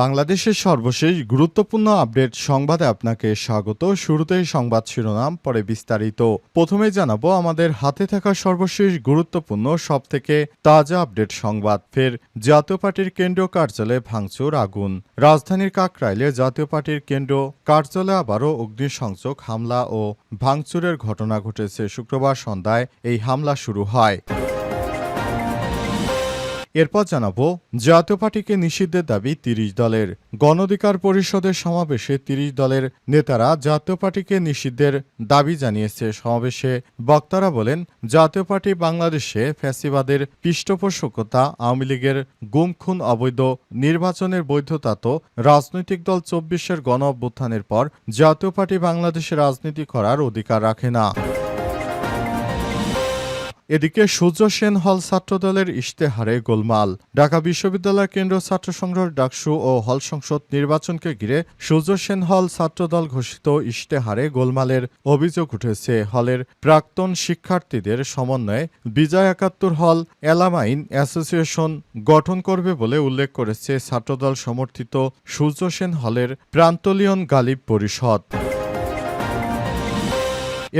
বাংলাদেশের সর্বশেষ গুরুত্বপূর্ণ আপডেট সংবাদে আপনাকে স্বাগত। শুরুতেই সংবাদ শিরোনাম, পরে বিস্তারিত। প্রথমে জানাব, আমাদের হাতে থাকা সর্বশেষ গুরুত্বপূর্ণ, সবথেকে তাজা আপডেট সংবাদ। ফের, জাতীয় পার্টির কেন্দ্রীয় কার্যালয়ে ভাঙচুর, আগুন। রাজধানীর কাকরাইলে জাতীয় পার্টির কেন্দ্র কার্যালয়ে আবারও অগ্নিসংযোগ, হামলা ও ভাঙচুরের ঘটনা ঘটেছে। শুক্রবার সন্ধ্যায় এই হামলা শুরু হয়। এরপর জানাব, জাতীয় পার্টিকে নিষিদ্ধের দাবি তিরিশ দলের। গণধিকার পরিষদের সমাবেশে তিরিশ দলের নেতারা জাতীয় পার্টিকে নিষিদ্ধের দাবি জানিয়েছে। সমাবেশে বক্তারা বলেন, জাতীয় পার্টি বাংলাদেশে ফ্যাসিবাদের পৃষ্ঠপোষকতা, আওয়ামী লীগের গুম খুন অবৈধ নির্বাচনের বৈধতা তো রাজনৈতিক দল চব্বিশের গণ অভ্যুত্থানের পর জাতীয় পার্টি বাংলাদেশে রাজনীতি করার অধিকার রাখে না। এদিকে সূর্য সেন হল ছাত্রদলের ইশতেহারে গোলমাল। ঢাকা বিশ্ববিদ্যালয় কেন্দ্র ছাত্র সংগ্রহ ডাকসু ও হল সংসদ নির্বাচনকে ঘিরে সূর্য সেন হল ছাত্রদল ঘোষিত ইশতেহারে গোলমালের অভিযোগ উঠেছে। হলের প্রাক্তন শিক্ষার্থীদের সমন্বয়ে বিজয় একাত্তর হল এলামাইন অ্যাসোসিয়েশন গঠন করবে বলে উল্লেখ করেছে ছাত্রদল সমর্থিত সূর্য সেন হলের প্রান্তলিয়ন গালিব পরিষদ।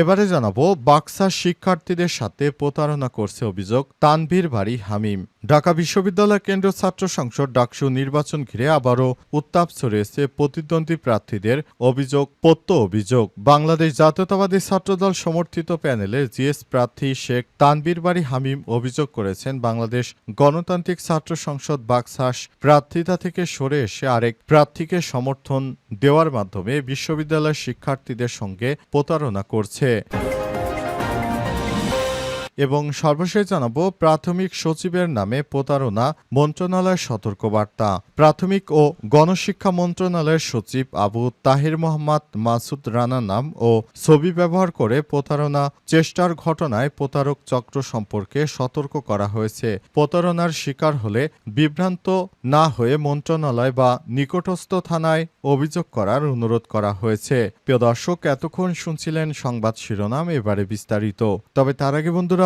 এবারে জানাব বাক্সা শিক্ষার্থীদের সাথে প্রতারণা করছে অভিযোগ তানভীর বাড়ি হামিম। ঢাকা বিশ্ববিদ্যালয় কেন্দ্র ছাত্র সংসদ ডাকসু নির্বাচন ঘিরে আবারও উত্তাপ ছড়িয়েছে প্রতিদ্বন্দ্বী প্রার্থীদের অভিযোগ পত্য অভিযোগ। বাংলাদেশ জাতীয়তাবাদী ছাত্রদল সমর্থিত প্যানেলে জিএস প্রার্থী শেখ তানবীর বাড়ি হামিম অভিযোগ করেছেন, বাংলাদেশ গণতান্ত্রিক ছাত্র সংসদ বাকসাস প্রার্থিতা থেকে সরে এসে আরেক প্রার্থীকে সমর্থন দেওয়ার মাধ্যমে বিশ্ববিদ্যালয়ের শিক্ষার্থীদের সঙ্গে প্রতারণা করছে। て এবং সর্বশেষ জানাব, প্রাথমিক সচিবের নামে প্রতারণা, মন্ত্রণালয়ের সতর্কবার্তা। প্রাথমিক ও গণশিক্ষা মন্ত্রণালয়ের সচিব আবু তাহির মোহাম্মদ মাসুদ রানা নাম ও ছবি ব্যবহার করে প্রতারণা চেষ্টার ঘটনায় প্রতারক চক্র সম্পর্কে সতর্ক করা হয়েছে। প্রতারণার শিকার হলে বিভ্রান্ত না হয়ে মন্ত্রণালয় বা নিকটস্থ থানায় অভিযোগ করার অনুরোধ করা হয়েছে। প্রিয় দর্শক, এতক্ষণ শুনছিলেন সংবাদ শিরোনাম, এবারে বিস্তারিত। তবে তার আগে বন্ধুরা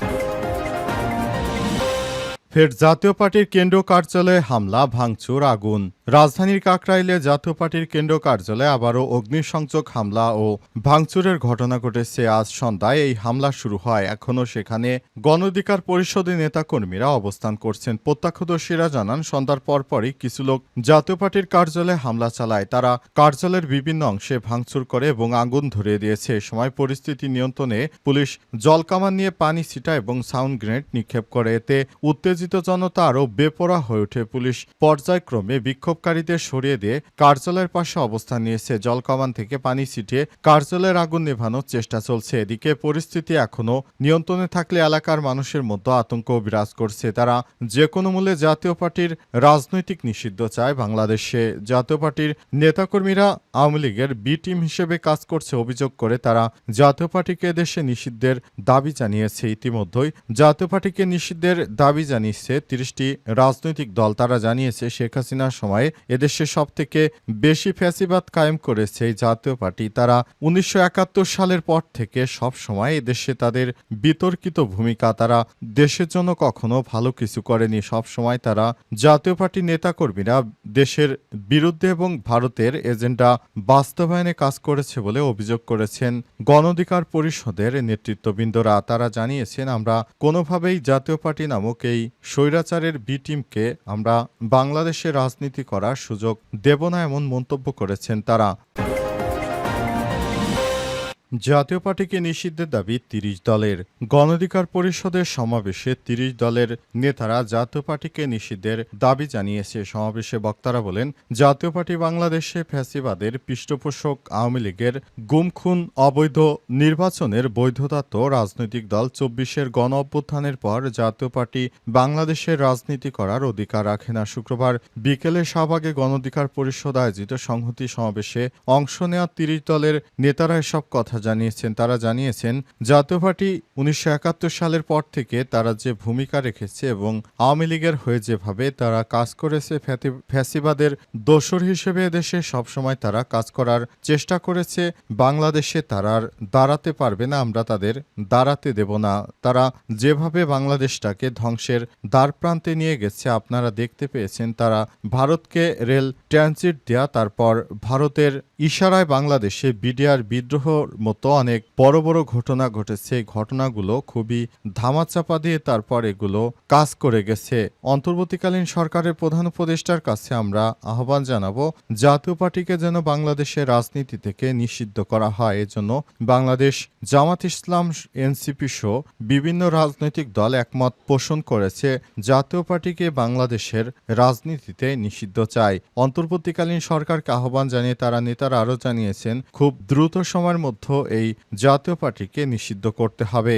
ফের জাতীয় পার্টির কেন্দ্র কার্যালয়ে হামলা, ভাঙচুর, আগুন। রাজধানীর কাকরাইলে জাতীয় পার্টির কেন্দ্র কার্যালয়ে আবারও অগ্নিসংযোগ হামলা ও ভাঙচুরের ঘটনা ঘটেছে আজ সন্ধ্যায়। এই হামলা শুরু হয় এখনও সেখানে। গণঅধিকার পরিষদের নেতাকর্মীরা অবস্থান করছেন। প্রত্যক্ষদর্শীরা জানান, সন্ধ্যার পরপরই কিছু লোক জাতীয় পার্টির কার্যালয়ে হামলা চালায়। তারা কার্যালয়ের বিভিন্ন অংশে ভাঙচুর করে এবং আগুন ধরিয়ে দিয়েছে। সময় পরিস্থিতি নিয়ন্ত্রণে পুলিশ জলকামান নিয়ে পানি ছিটা এবং সাউন্ড গ্রেনেড নিক্ষেপ করে। এতে উত্তেজিত জনতা আরও বেপরা হয়ে ওঠে। পুলিশ পর্যায়ক্রমে বিক্ষোভকারীদের সরিয়ে দিয়ে কার্যালয়ের পাশে অবস্থান নিয়েছে। জলকামান থেকে পানি ছিটিয়ে কার্যালয়ের আগুন নেভানোর চেষ্টা চলছে। এদিকে পরিস্থিতি এখনও নিয়ন্ত্রণে থাকলে এলাকার মানুষের মধ্যে আতঙ্ক বিরাজ করছে। তারা যে কোনো মূল্যে জাতীয় পার্টির রাজনৈতিক নিষিদ্ধ চায় বাংলাদেশে। জাতীয় পার্টির নেতাকর্মীরা আওয়ামী লীগের বি টিম হিসেবে কাজ করছে অভিযোগ করে তারা জাতীয় পার্টিকে দেশে নিষিদ্ধের দাবি জানিয়েছে। ইতিমধ্যেই জাতীয় পার্টিকে নিষিদ্ধের দাবি জানিয়েছে তিরিশটি রাজনৈতিক দল তারা জানিয়েছে শেখ হাসিনার সময়ে এদেশে সব থেকে বেশি ফ্যাসিবাদ কায়েম করেছে এই জাতীয় পার্টি। তারা উনিশশো একাত্তর সালের পর থেকে সব সময় এদেশে তাদের বিতর্কিত ভূমিকা, তারা দেশের জন্য কখনো ভালো কিছু করেনি। সব সময় তারা জাতীয় পার্টির নেতাকর্মীরা দেশের বিরুদ্ধে এবং ভারতের এজেন্ডা বাস্তবায়নে কাজ করেছে বলে অভিযোগ করেছেন গণঅধিকার পরিষদের নেতৃত্ববৃন্দরা। তারা জানিয়েছেন, আমরা কোনোভাবেই জাতীয় পার্টি নামক এই স্বৈরাচারের বি টিমকে আমরা বাংলাদেশে রাজনীতি করার সুযোগ দেব না এমন মন্তব্য করেছেন তারা। জাতীয় পার্টিকে নিষিদ্ধের দাবি তিরিশ দলের। গণঅধিকার পরিষদের সমাবেশে তিরিশ দলের নেতারা জাতীয় পার্টিকে নিষিদ্ধের দাবি জানিয়েছে। সমাবেশে বক্তারা বলেন, জাতীয় পার্টি বাংলাদেশে ফ্যাসিবাদের পৃষ্ঠপোষক আওয়ামী লীগের গুমখুন অবৈধ নির্বাচনের বৈধতা তো রাজনৈতিক দল চব্বিশের গণ অভ্যুত্থানের পর জাতীয় পার্টি বাংলাদেশের রাজনীতি করার অধিকার রাখে না। শুক্রবার বিকেলে শাহবাগে গণঅধিকার পরিষদ আয়োজিত সংহতি সমাবেশে অংশ নেওয়া তিরিশ দলের নেতারা এসব কথা জানিয়েছেন, তারা জানিয়েছেন জাতীয় পার্টি উনিশশো একাত্তর সালের পর থেকে তারা যে ভূমিকা রেখেছে এবং আওয়ামী লীগের হয়ে যেভাবে তারা কাজ করেছে ফ্যাসিবাদের দোসর হিসেবে দেশে সবসময় তারা কাজ করার চেষ্টা করেছে। বাংলাদেশে তারা আর দাঁড়াতে পারবে না, আমরা তাদের দাঁড়াতে দেব না। তারা যেভাবে বাংলাদেশটাকে ধ্বংসের দ্বার প্রান্তে নিয়ে গেছে, আপনারা দেখতে পেয়েছেন, তারা ভারতকে রেল ট্রানজিট দেয়া, তারপর ভারতের ইশারায় বাংলাদেশে বিডিআর বিদ্রোহর মতো অনেক বড় বড় ঘটনা ঘটেছে। এই ঘটনাগুলো খুবই ধামাচাপা দিয়ে তারপর এগুলো কাজ করে গেছে। অন্তর্বর্তীকালীন সরকারের প্রধান উপদেষ্টার কাছে আমরা আহ্বান জানাব, জাতীয় পার্টিকে যেন বাংলাদেশের রাজনীতি থেকে নিষিদ্ধ করা হয়। এজন্য বাংলাদেশ জামাত ইসলাম এনসিপি সহ বিভিন্ন রাজনৈতিক দল একমত পোষণ করেছে, জাতীয় পার্টিকে বাংলাদেশের রাজনীতিতে নিষিদ্ধ চায় অন্তর্বর্তীকালীন সরকারকে আহ্বান জানিয়ে তারা নেতারা আরও জানিয়েছেন, খুব দ্রুত সময়ের মধ্যে এই জাতীয় পার্টিকে নিষিদ্ধ করতে হবে।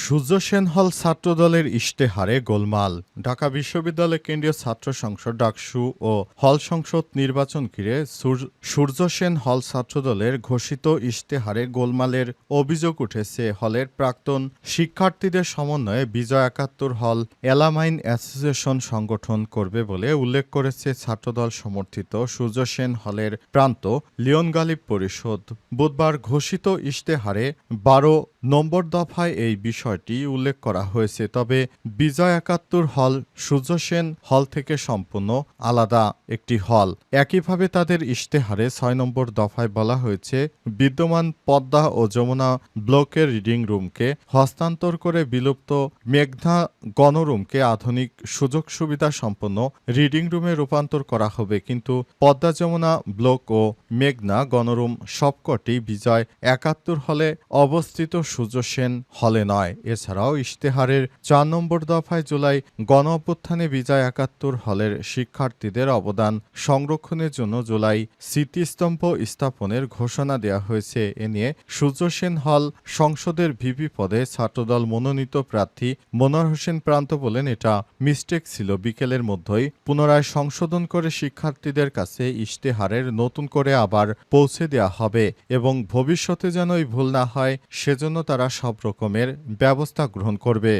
সূর্য সেন হল ছাত্রদলের ইশতেহারে গোলমাল। ঢাকা বিশ্ববিদ্যালয় কেন্দ্রীয় ছাত্র সংসদ ডাকসু ও হল সংসদ নির্বাচন ঘিরে সূর- সূর্য সেন হল ছাত্রদলের ঘোষিত ইশতেহারে গোলমালের অভিযোগ উঠেছে। হলের প্রাক্তন শিক্ষার্থীদের সমন্বয়ে বিজয় একাত্তর হল এলামাইন অ্যাসোসিয়েশন সংগঠন করবে বলে উল্লেখ করেছে ছাত্রদল সমর্থিত সূর্য সেন হলের প্রান্ত লিওন গালিব পরিষদ। বুধবার ঘোষিত ইশতেহারে বারো নম্বর দফায় এই বিষয়টি উল্লেখ করা হয়েছে, তবে বিজয় একাত্তর হল সূর্য সেন হল থেকে সম্পূর্ণ আলাদা একটি হল। একইভাবে তাদের ইশতেহারে ছয় নম্বর দফায় বলা হয়েছে, বিদ্যমান পদ্মা ও যমুনা ব্লকের রিডিং রুমকে হস্তান্তর করে বিলুপ্ত মেঘনা গণরুমকে আধুনিক সুযোগ সুবিধা সম্পন্ন রিডিং রুমে রূপান্তর করা হবে, কিন্তু পদ্মা, যমুনা ব্লক ও মেঘনা গণরুম সবকটি বিজয় একাত্তর হলে অবস্থিত সূর্য সেন হলে নয়। এছাড়াও ইশতেহারের চার নম্বর দফায় জুলাই গণ অভ্যুত্থানে বিজয় একাত্তর হলের শিক্ষার্থীদের অবদান সংরক্ষণের জন্য জুলাই স্মৃতিস্তম্ভ স্থাপনের ঘোষণা দেওয়া হয়েছে। এ নিয়ে সূর্য সেন হল সংসদের ভিপি পদে ছাত্রদল মনোনীত প্রার্থী মনোয়ার হোসেন প্রান্ত বলেন, এটা মিস্টেক ছিল। বিকেলের মধ্যেই পুনরায় সংশোধন করে শিক্ষার্থীদের কাছে ইশতেহারের নতুন করে আবার পৌঁছে দেওয়া হবে এবং ভবিষ্যতে যেন এই ভুল না হয়, সেজন্য তারা সব রকমের ব্যবস্থা গ্রহণ করবে।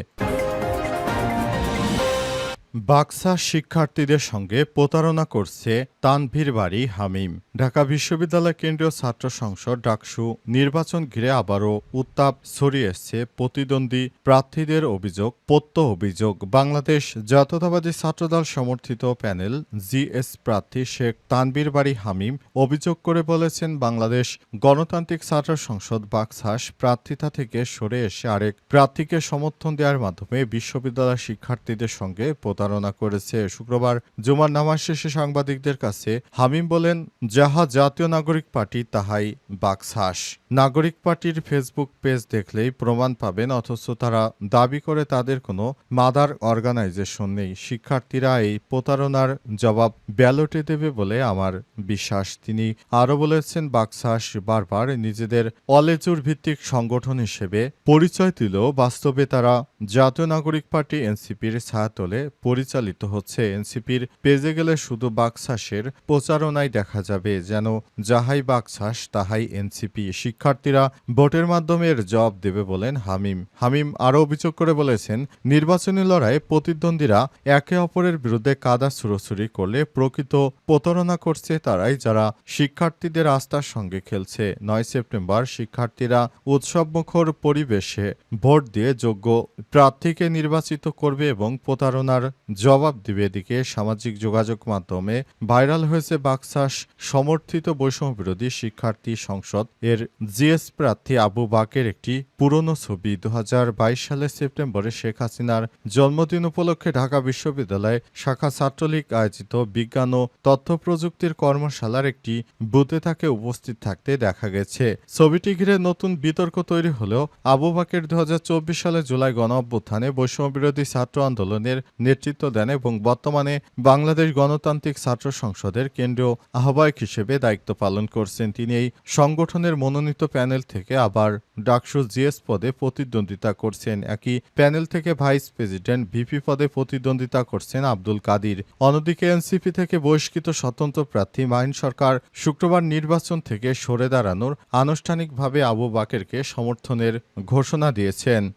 বাক্সা শিক্ষার্থীদের সঙ্গে প্রতারণা করছে তানভীর বাড়ি, হামিম। ঢাকা বিশ্ববিদ্যালয় কেন্দ্রীয় ছাত্র সংসদ ডাকসু নির্বাচন ঘিরে আবারও উত্তাপ ছড়িয়েছে প্রতিদ্বন্দ্বী প্রার্থীদের অভিযোগ পত্য অভিযোগ। বাংলাদেশ জাতীয়তাবাদী ছাত্রদল সমর্থিত প্যানেল জিএস প্রার্থী শেখ তানবীর বাড়ি, হামিম, অভিযোগ করে বলেছেন, বাংলাদেশ গণতান্ত্রিক ছাত্র সংসদ বাক্সাস প্রার্থিতা থেকে সরে এসে আরেক প্রার্থীকে সমর্থন দেওয়ার মাধ্যমে বিশ্ববিদ্যালয় শিক্ষার্থীদের সঙ্গে প্রতারণা করেছে। শুক্রবার জুমার নামাজ শেষে সাংবাদিকদের কাছে হামিম বলেন, যাহা জাতীয় নাগরিক পার্টি, তাহাই বাকসাস নাগরিক পার্টির ফেসবুক পেজ দেখলেই প্রমাণ পাবেন, অথচ তারা দাবি করে তাদের কোনো মাদার অর্গানাইজেশন নেই। শিক্ষার্থীরা এই প্রতারণার জবাব ব্যালটে দেবে বলে আমার বিশ্বাস। তিনি আরও বলেছেন, বাকসাস বারবার নিজেদের অলেচুর ভিত্তিক সংগঠন হিসেবে পরিচয় দিলেও বাস্তবে তারা জাতীয় নাগরিক পার্টি এনসিপির ছায়াতলে পরিচালিত হচ্ছে। এনসিপির পেজে গেলে শুধু বাকসাসের প্রচারণায় দেখা যাবে, যেন যাহাই বাকসাস, তাহাই এনসিপি। শিক্ষার্থীরা ভোটের মাধ্যমে এর জবাব দেবে বলেন হামিম। হামিম আরও অভিযোগ করে বলেছেন, নির্বাচনী লড়াইয়ে প্রতিদ্বন্দ্বীরা একে অপরের বিরুদ্ধে কাদা ছুড়োছুড়ি করলে প্রকৃত প্রতারণা করছে তারাই যারা শিক্ষার্থীদের আস্থার সঙ্গে খেলছে। নয় সেপ্টেম্বর শিক্ষার্থীরা উৎসবমুখর পরিবেশে ভোট দিয়ে যোগ্য প্রার্থীকে নির্বাচিত করবে এবং প্রতারণার জবাব দিবে। এদিকে সামাজিক যোগাযোগ মাধ্যমে ভাইরাল হয়েছে বাকসাস সমর্থিত বৈষম্য বিরোধী শিক্ষার্থী সংসদ এর জিএস প্রার্থী আবু বাকের একটি পুরনো ছবি দু হাজার বাইশ সালের সেপ্টেম্বরে শেখ হাসিনার জন্মদিন উপলক্ষে ঢাকা বিশ্ববিদ্যালয়ে শাখা ছাত্রলীগ আয়োজিত বিজ্ঞান ও তথ্য প্রযুক্তির কর্মশালার একটি বুথে তাকে উপস্থিত থাকতে দেখা গেছে। ছবিটি ঘিরে নতুন বিতর্ক তৈরি হলেও আবু বাকের দুহাজার চব্বিশ সালে জুলাই গণ অভ্যুত্থানে বৈষম্য বিরোধী ছাত্র আন্দোলনের নেতৃত্ব দেন এবং বর্তমানে বাংলাদেশ গণতান্ত্রিক ছাত্র সংসদের কেন্দ্রীয় আহ্বায়ক হিসেবে দায়িত্ব পালন করছেন। তিনি এই সংগঠনের মনোনীত প্যানেল থেকে আবার ডাকসু জিএস পদে প্রতিদ্বন্দ্বিতা করছেন একই প্যানেল থেকে ভাইস প্রেসিডেন্ট ভিপি পদে প্রতিদ্বন্দ্বিতা করছেন আব্দুল কাদির। অন্যদিকে এনসিপি থেকে বহিষ্কৃত স্বতন্ত্র প্রার্থী মাহিন সরকার শুক্রবার নির্বাচন থেকে সরে দাঁড়ানোর আনুষ্ঠানিকভাবে আবু বাকেরকে সমর্থনের ঘোষণা দিয়েছেন।